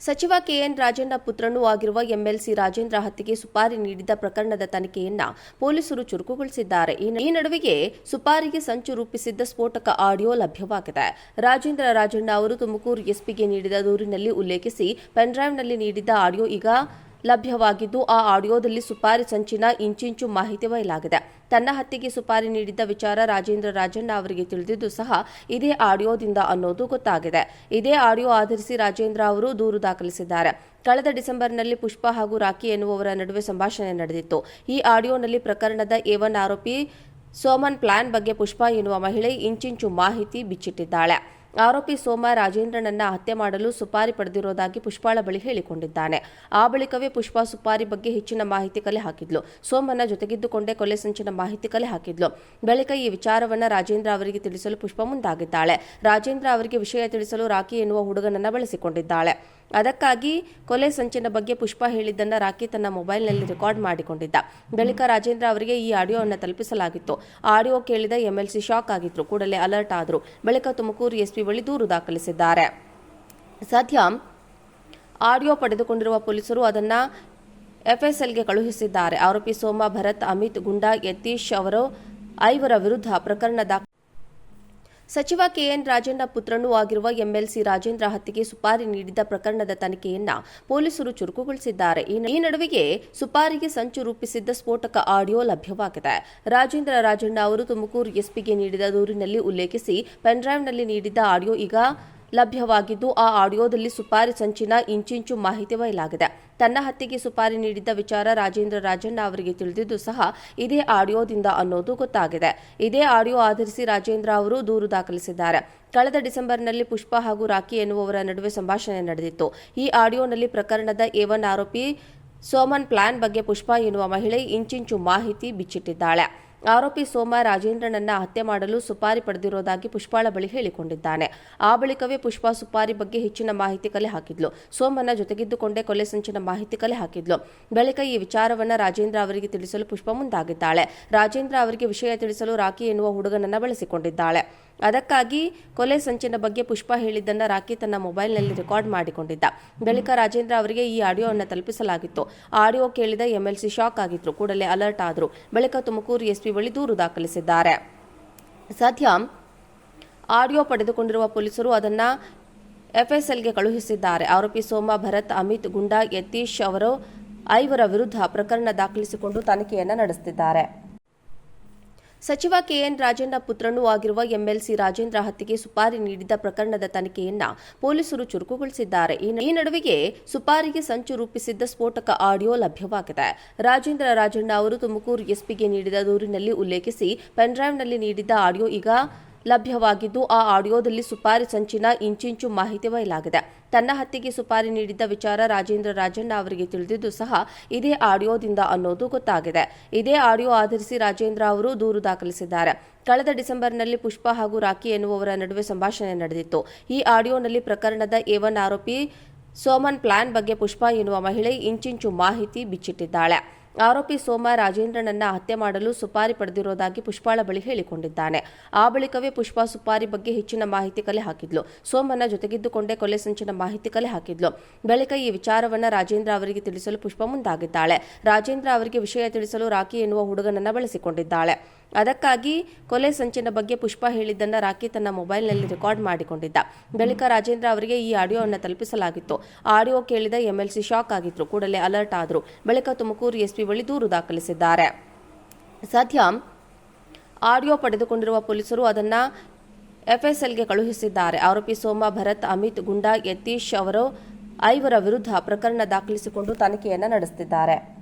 ಸಚಿವ ಕೆಎನ್ ರಾಜಣ್ಣ ಪುತ್ರನೂ ಆಗಿರುವ ಎಂಎಲ್ಸಿ ರಾಜೇಂದ್ರ ಹತ್ಯೆಗೆ ಸುಪಾರಿ ನೀಡಿದ್ದ ಪ್ರಕರಣದ ತನಿಖೆಯನ್ನ ಪೊಲೀಸರು ಚುರುಕುಗೊಳಿಸಿದ್ದಾರೆ. ಈ ನಡುವೆಯೇ ಸುಪಾರಿಗೆ ಸಂಚು ರೂಪಿಸಿದ್ದ ಸ್ಫೋಟಕ ಆಡಿಯೋ ಲಭ್ಯವಾಗಿದೆ. ರಾಜೇಂದ್ರ ರಾಜಣ್ಣ ಅವರು ತುಮಕೂರು ಎಸ್ಪಿಗೆ ನೀಡಿದ ದೂರಿನಲ್ಲಿ ಉಲ್ಲೇಖಿಸಿ ಪೆನ್ಡ್ರೈವ್ನಲ್ಲಿ ನೀಡಿದ್ದ ಆಡಿಯೋ ಈಗ ಲಭ್ಯವಾಗಿದ್ದು, ಆ ಆಡಿಯೋದಲ್ಲಿ ಸುಪಾರಿ ಸಂಚಿನ ಇಂಚಿಂಚು ಮಾಹಿತಿ ಬಯಲಾಗಿದೆ ತನ್ನ ಹತ್ಯೆಗೆ ಸುಪಾರಿ ನೀಡಿದ್ದ ವಿಚಾರ ರಾಜೇಂದ್ರ ರಾಜಣ್ಣ ಅವರಿಗೆ ತಿಳಿದಿದ್ದು ಸಹ ಇದೇ ಆಡಿಯೋದಿಂದ ಅನ್ನೋದು ಗೊತ್ತಾಗಿದೆ. ಇದೇ ಆಡಿಯೋ ಆಧರಿಸಿ ರಾಜೇಂದ್ರ ಅವರು ದೂರು ದಾಖಲಿಸಿದ್ದಾರೆ. ಕಳೆದ ಡಿಸೆಂಬರ್ನಲ್ಲಿ ಪುಷ್ಪ ಹಾಗೂ ರಾಖಿ ಎನ್ನುವವರ ನಡುವೆ ಸಂಭಾಷಣೆ ನಡೆದಿತ್ತು. ಈ ಆಡಿಯೋನಲ್ಲಿ ಪ್ರಕರಣದ ಏವನ್ ಆರೋಪಿ ಸೋಮನ್ ಪ್ಲಾನ್ ಬಗ್ಗೆ ಪುಷ್ಪ ಎನ್ನುವ ಮಹಿಳೆ ಇಂಚಿಂಚು ಮಾಹಿತಿ ಬಿಚ್ಚಿಟ್ಟಿದ್ದಾಳೆ. ಆರೋಪಿ ಸೋಮ ರಾಜೇಂದ್ರನನ್ನ ಹತ್ಯೆ ಮಾಡಲು ಸುಪಾರಿ ಪಡೆದಿರೋದಾಗಿ ಪುಷ್ಪಾಳ ಬಳಿ ಹೇಳಿಕೊಂಡಿದ್ದಾನೆ. ಆ ಬಳಿಕವೇ ಪುಷ್ಪ ಸುಪಾರಿ ಬಗ್ಗೆ ಹೆಚ್ಚಿನ ಮಾಹಿತಿ ಕಲೆ ಹಾಕಿದ್ಲು. ಸೋಮನ ಜೊತೆಗಿದ್ದುಕೊಂಡೇ ಕೊಲೆ ಸಂಚಿನ ಮಾಹಿತಿ ಕಲೆ ಹಾಕಿದ್ಲು. ಬಳಿಕ ಈ ವಿಚಾರವನ್ನ ರಾಜೇಂದ್ರ ಅವರಿಗೆ ತಿಳಿಸಲು ಪುಷ್ಪ ಮುಂದಾಗಿದ್ದಾಳೆ. ರಾಜೇಂದ್ರ ಅವರಿಗೆ ವಿಷಯ ತಿಳಿಸಲು ರಾಖಿ ಎನ್ನುವ ಹುಡುಗನನ್ನ ಬಳಸಿಕೊಂಡಿದ್ದಾಳೆ. ಅದಕ್ಕಾಗಿ ಕೊಲೆ ಸಂಚಿನ ಬಗ್ಗೆ ಪುಷ್ಪ ಹೇಳಿದ್ದನ್ನ ರಾಖಿ ತನ್ನ ಮೊಬೈಲ್ನಲ್ಲಿ ರೆಕಾರ್ಡ್ ಮಾಡಿಕೊಂಡಿದ್ದ. ಬಳಿಕ ರಾಜೇಂದ್ರ ಅವರಿಗೆ ಈ ಆಡಿಯೋವನ್ನು ತಲುಪಿಸಲಾಗಿತ್ತು. ಆಡಿಯೋ ಕೇಳಿದ ಎಂಎಲ್ಸಿ ಶಾಕ್ ಆಗಿದ್ರು. ಕೂಡಲೇ ಅಲರ್ಟ್ ಆದರು. ಬಳಿಕ ತುಮಕೂರು ಎಸ್ಪಿ ಬಳಿ ದೂರು ದಾಖಲಿಸಿದ್ದಾರೆ. ಸದ್ಯ ಆಡಿಯೋ ಪಡೆದುಕೊಂಡಿರುವ ಪೊಲೀಸರು ಅದನ್ನ ಎಫ್ಎಸ್ಎಲ್ಗೆ ಕಳುಹಿಸಿದ್ದಾರೆ. ಆರೋಪಿ ಸೋಮ ಭರತ್, ಅಮಿತ್ ಗುಂಡಾ, ಯತೀಶ್ ಅವರು ಐವರ ವಿರುದ್ಧ ಪ್ರಕರಣ ದಾಖ ಸಚಿವ ಕೆಎನ್ ರಾಜೇಂದ್ರ ಪುತ್ರನೂ ಆಗಿರುವ ಎಂಎಲ್ಸಿ ರಾಜೇಂದ್ರ ಹತ್ಯೆಗೆ ಸುಪಾರಿ ನೀಡಿದ್ದ ಪ್ರಕರಣದ ತನಿಖೆಯನ್ನ ಪೊಲೀಸರು ಚುರುಕುಗೊಳಿಸಿದ್ದಾರೆ. ಈ ನಡುವೆಗೆ ಸುಪಾರಿಗೆ ಸಂಚು ರೂಪಿಸಿದ್ದ ಸ್ಫೋಟಕ ಆಡಿಯೋ ಲಭ್ಯವಾಗಿದೆ. ರಾಜೇಂದ್ರ ರಾಜಣ್ಣ ಅವರು ತುಮಕೂರು ಎಸ್ಪಿಗೆ ನೀಡಿದ ದೂರಿನಲ್ಲಿ ಉಲ್ಲೇಖಿಸಿ ಪೆನ್ಡ್ರೈವ್ನಲ್ಲಿ ನೀಡಿದ್ದ ಆಡಿಯೋ ಈಗ ಲಭ್ಯವಾಗಿದ್ದು, ಆ ಆಡಿಯೋದಲ್ಲಿ ಸುಪಾರಿ ಸಂಚಿನ ಇಂಚಿಂಚು ಮಾಹಿತಿ ಬಯಲಾಗಿದೆ ತನ್ನ ಹತ್ಯೆಗೆ ಸುಪಾರಿ ನೀಡಿದ್ದ ವಿಚಾರ ರಾಜೇಂದ್ರ ರಾಜಣ್ಣ ಅವರಿಗೆ ತಿಳಿದಿದ್ದು ಸಹ ಇದೇ ಆಡಿಯೋದಿಂದ ಅನ್ನೋದು ಗೊತ್ತಾಗಿದೆ. ಇದೇ ಆಡಿಯೋ ಆಧರಿಸಿ ರಾಜೇಂದ್ರ ಅವರು ದೂರು ದಾಖಲಿಸಿದ್ದಾರೆ. ಕಳೆದ ಡಿಸೆಂಬರ್ನಲ್ಲಿ ಪುಷ್ಪ ಹಾಗೂ ರಾಖಿ ಎನ್ನುವವರ ನಡುವೆ ಸಂಭಾಷಣೆ ನಡೆದಿತ್ತು. ಈ ಆಡಿಯೋನಲ್ಲಿ ಪ್ರಕರಣದ ಒನ್ ಆರೋಪಿ ಸೋಮನ್ ಪ್ಲಾನ್ ಬಗ್ಗೆ ಪುಷ್ಪ ಎನ್ನುವ ಮಹಿಳೆ ಇಂಚಿಂಚು ಮಾಹಿತಿ ಬಿಚ್ಚಿಟ್ಟಿದ್ದಾಳೆ. ಆರೋಪಿ ಸೋಮ ರಾಜೇಂದ್ರನನ್ನ ಹತ್ಯೆ ಮಾಡಲು ಸುಪಾರಿ ಪಡೆದಿರೋದಾಗಿ ಪುಷ್ಪಾಳ ಬಳಿ ಹೇಳಿಕೊಂಡಿದ್ದಾನೆ. ಆ ಬಳಿಕವೇ ಪುಷ್ಪ ಸುಪಾರಿ ಬಗ್ಗೆ ಹೆಚ್ಚಿನ ಮಾಹಿತಿ ಕಲೆ ಹಾಕಿದ್ಲು. ಸೋಮನ ಜೊತೆಗಿದ್ದುಕೊಂಡೇ ಕೊಲೆ ಸಂಚಿನ ಮಾಹಿತಿ ಕಲೆ ಹಾಕಿದ್ಲು. ಬಳಿಕ ಈ ವಿಚಾರವನ್ನ ರಾಜೇಂದ್ರ ಅವರಿಗೆ ತಿಳಿಸಲು ಪುಷ್ಪ ಮುಂದಾಗಿದ್ದಾಳೆ. ರಾಜೇಂದ್ರ ಅವರಿಗೆ ವಿಷಯ ತಿಳಿಸಲು ರಾಖಿ ಎನ್ನುವ ಹುಡುಗನನ್ನ ಬಳಸಿಕೊಂಡಿದ್ದಾಳೆ. ಅದಕ್ಕಾಗಿ ಕೊಲೆ ಸಂಚಿನ ಬಗ್ಗೆ ಪುಷ್ಪ ಹೇಳಿದ್ದನ್ನ ರಾಖಿ ತನ್ನ ಮೊಬೈಲ್ನಲ್ಲಿ ರೆಕಾರ್ಡ್ ಮಾಡಿಕೊಂಡಿದ್ದ. ಬಳಿಕ ರಾಜೇಂದ್ರ ಅವರಿಗೆ ಈ ಆಡಿಯೋವನ್ನು ತಲುಪಿಸಲಾಗಿತ್ತು. ಆಡಿಯೋ ಕೇಳಿದ ಎಂಎಲ್ಸಿ ಶಾಕ್ ಆಗಿದ್ರು. ಕೂಡಲೇ ಅಲರ್ಟ್ ಆದರು. ಬಳಿಕ ತುಮಕೂರು ಎಸ್ಪಿ ಬಳಿ ದೂರು ದಾಖಲಿಸಿದ್ದಾರೆ. ಸದ್ಯ ಆಡಿಯೋ ಪಡೆದುಕೊಂಡಿರುವ ಪೊಲೀಸರು ಅದನ್ನ ಎಫ್ಎಸ್ಎಲ್ಗೆ ಕಳುಹಿಸಿದ್ದಾರೆ. ಆರೋಪಿ ಸೋಮ, ಭರತ್, ಅಮಿತ್, ಗುಂಡಾ, ಯತೀಶ್ ಅವರು ಐವರ ವಿರುದ್ಧ ಪ್ರಕರಣ ದಾಖಲಿಸಿಕೊಂಡು ತನಿಖೆಯನ್ನು ನಡೆಸುತ್ತಿದ್ದಾರೆ ಸಚಿವ ಕೆಎನ್ ರಾಜೇಂದ್ರ ಪುತ್ರನೂ ಆಗಿರುವ ಎಂಎಲ್ಸಿ ರಾಜೇಂದ್ರ ಹತ್ಯೆಗೆ ಸುಪಾರಿ ನೀಡಿದ್ದ ಪ್ರಕರಣದ ತನಿಖೆಯನ್ನ ಪೊಲೀಸರು ಚುರುಕುಗೊಳಿಸಿದ್ದಾರೆ. ಈ ನಡುವೆಗೆ ಸುಪಾರಿಗೆ ಸಂಚು ರೂಪಿಸಿದ್ದ ಸ್ಫೋಟಕ ಆಡಿಯೋ ಲಭ್ಯವಾಗಿದೆ. ರಾಜೇಂದ್ರ ರಾಜಣ್ಣ ಅವರು ತುಮಕೂರು ಎಸ್ಪಿಗೆ ನೀಡಿದ ದೂರಿನಲ್ಲಿ ಉಲ್ಲೇಖಿಸಿ ಪೆನ್ಡ್ರೈವ್ನಲ್ಲಿ ನೀಡಿದ್ದ ಆಡಿಯೋ ಈಗ ಲಭ್ಯವಾಗಿದ್ದು, ಆ ಆಡಿಯೋದಲ್ಲಿ ಸುಪಾರಿ ಸಂಚಿನ ಇಂಚಿಂಚು ಮಾಹಿತಿ ಬಯಲಾಗಿದೆ ತನ್ನ ಹತ್ಯೆಗೆ ಸುಪಾರಿ ನೀಡಿದ್ದ ವಿಚಾರ ರಾಜೇಂದ್ರ ರಾಜಣ್ಣ ಅವರಿಗೆ ತಿಳಿದಿದ್ದು ಸಹ ಇದೇ ಆಡಿಯೋದಿಂದ ಅನ್ನೋದು ಗೊತ್ತಾಗಿದೆ. ಇದೇ ಆಡಿಯೋ ಆಧರಿಸಿ ರಾಜೇಂದ್ರ ಅವರು ದೂರು ದಾಖಲಿಸಿದ್ದಾರೆ. ಕಳೆದ ಡಿಸೆಂಬರ್ನಲ್ಲಿ ಪುಷ್ಪ ಹಾಗೂ ರಾಖಿ ಎನ್ನುವವರ ನಡುವೆ ಸಂಭಾಷಣೆ ನಡೆದಿತ್ತು. ಈ ಆಡಿಯೋನಲ್ಲಿ ಪ್ರಕರಣದ ಏವನ್ ಆರೋಪಿ ಸೋಮನ್ ಪ್ಲಾನ್ ಬಗ್ಗೆ ಪುಷ್ಪ ಎನ್ನುವ ಮಹಿಳೆ ಇಂಚಿಂಚು ಮಾಹಿತಿ ಬಿಚ್ಚಿಟ್ಟಿದ್ದಾಳೆ. ಆರೋಪಿ ಸೋಮ ರಾಜೇಂದ್ರನನ್ನ ಹತ್ಯೆ ಮಾಡಲು ಸುಪಾರಿ ಪಡೆದಿರೋದಾಗಿ ಪುಷ್ಪಾಳ ಬಳಿ ಹೇಳಿಕೊಂಡಿದ್ದಾನೆ. ಆ ಬಳಿಕವೇ ಪುಷ್ಪ ಸುಪಾರಿ ಬಗ್ಗೆ ಹೆಚ್ಚಿನ ಮಾಹಿತಿ ಕಲೆ ಹಾಕಿದ್ಲು. ಸೋಮನ ಜೊತೆಗಿದ್ದುಕೊಂಡೇ ಕೊಲೆ ಸಂಚಿನ ಮಾಹಿತಿ ಕಲೆ ಹಾಕಿದ್ಲು. ಬಳಿಕ ಈ ವಿಚಾರವನ್ನ ರಾಜೇಂದ್ರ ಅವರಿಗೆ ತಿಳಿಸಲು ಪುಷ್ಪ ಮುಂದಾಗಿದ್ದಾಳೆ. ರಾಜೇಂದ್ರ ಅವರಿಗೆ ವಿಷಯ ತಿಳಿಸಲು ರಾಖಿ ಎನ್ನುವ ಹುಡುಗನನ್ನ ಬಳಸಿಕೊಂಡಿದ್ದಾಳೆ. ಅದಕ್ಕಾಗಿ ಕೊಲೆ ಸಂಚಿನ ಬಗ್ಗೆ ಪುಷ್ಪ ಹೇಳಿದ್ದನ್ನು ರಾಖಿ ತನ್ನ ಮೊಬೈಲ್ನಲ್ಲಿ ರೆಕಾರ್ಡ್ ಮಾಡಿಕೊಂಡಿದ್ದ. ಬಳಿಕ ರಾಜೇಂದ್ರ ಅವರಿಗೆ ಈ ಆಡಿಯೋವನ್ನು ತಲುಪಿಸಲಾಗಿತ್ತು. ಆಡಿಯೋ ಕೇಳಿದ ಎಂಎಲ್ಸಿ ಶಾಕ್ ಆಗಿದ್ರು. ಕೂಡಲೇ ಅಲರ್ಟ್ ಆದರು. ಬಳಿಕ ತುಮಕೂರು ಎಸ್ಪಿ ಬಳಿ ದೂರು ದಾಖಲಿಸಿದ್ದಾರೆ. ಸದ್ಯ ಆಡಿಯೋ ಪಡೆದುಕೊಂಡಿರುವ ಪೊಲೀಸರು ಅದನ್ನು ಎಫ್ಎಸ್ಎಲ್ಗೆ ಕಳುಹಿಸಿದ್ದಾರೆ. ಆರೋಪಿ ಸೋಮ ಭರತ್, ಅಮಿತ್ ಗುಂಡಾ, ಯತೀಶ್ ಅವರು ಐವರ ವಿರುದ್ಧ ಪ್ರಕರಣ ದಾಖಲಿಸಿಕೊಂಡು ತನಿಖೆಯನ್ನು ನಡೆಸುತ್ತಿದ್ದಾರೆ